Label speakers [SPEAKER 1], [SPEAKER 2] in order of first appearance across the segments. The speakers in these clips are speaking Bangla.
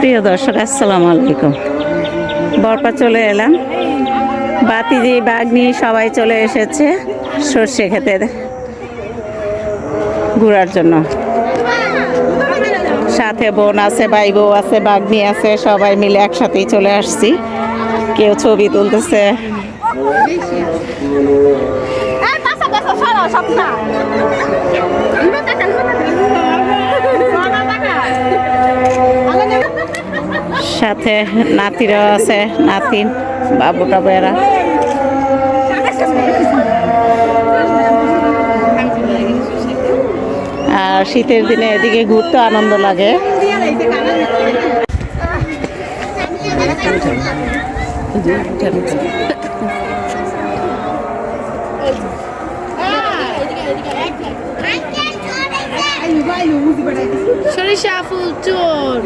[SPEAKER 1] প্রিয় দর্শক, আসসালামু আলাইকুম। বরপা চলে এলাম। বাতিজি, বাগনি সবাই চলে এসেছে সর্ষে খেতে ঘোরার জন্য। সাথে বোন আছে ভাই বউ আছে, বাগনি আছে, সবাই মিলে একসাথেই চলে আসছি। কেউ ছবি তুলতেছে।
[SPEAKER 2] সব না।
[SPEAKER 1] সাথে নাতিরাও আছে নাতিন বাবু টাবু এরা আর শীতের দিনে এদিকে ঘুরতে আনন্দ লাগে।
[SPEAKER 2] সরিষা ফুল চোর।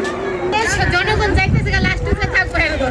[SPEAKER 2] জনগণ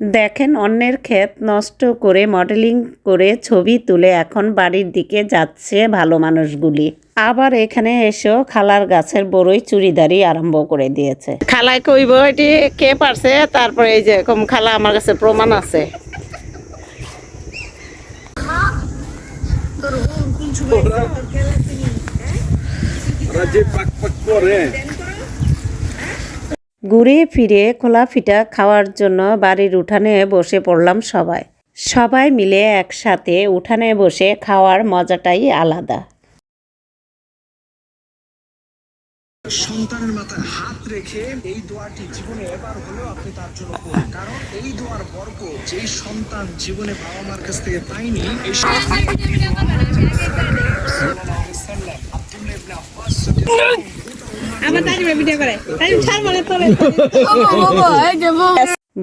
[SPEAKER 1] দেখেন অন্যের ক্ষেত নষ্ট করে মডেলিং করে ছবি তুলে এখন বাড়ির দিকে যাচ্ছে ভালো মানুষগুলি। আবার এখানে এসেও খালার গাছের বড়ই চুরিদারি আরম্ভ করে দিয়েছে। খালায় কইব এটি কে পারছে? তারপরে এই যে এরকম খালা আমার কাছে প্রমাণ আছে।
[SPEAKER 3] যে পাক পাক করে।
[SPEAKER 1] ঘুরে ফিরে খোলা ফিটা খাওয়ার জন্য বাড়ির উঠানে বসে পড়লাম সবাই। সবাই মিলে একসাথে উঠানে বসে খাওয়ার মজাটাই আলাদা।
[SPEAKER 4] সন্তানের মাথায় হাত রেখে এই দোয়াটি জীবনে এবার হলেও আপনি তার জন্য কারণ এই দোয়ার বর্গ যেই সন্তান জীবনে বাবা মার কাছ থেকে এই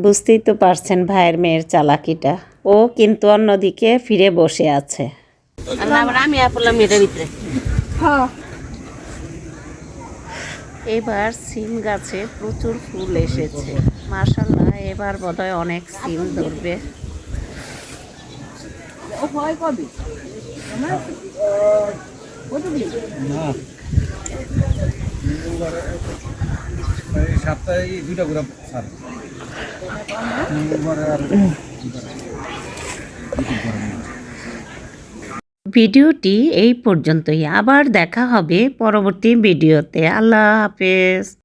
[SPEAKER 1] বুঝতেই তো পারছেন ভাইয়ের মেয়ের চালাকিটা। ও কিন্তু অন্যদিকে ফিরে বসে আছে। আমি আপলাম এটার ভিতরে এবার সিম গাছে প্রচুর ফুল এসেছে। মার্শাল্লাহ এবার বোধহয় অনেক সিম ধরবে। ভিডিওটি এই পর্যন্তই। আবার দেখা হবে পরবর্তী ভিডিওতে। আল্লাহ হাফেজ।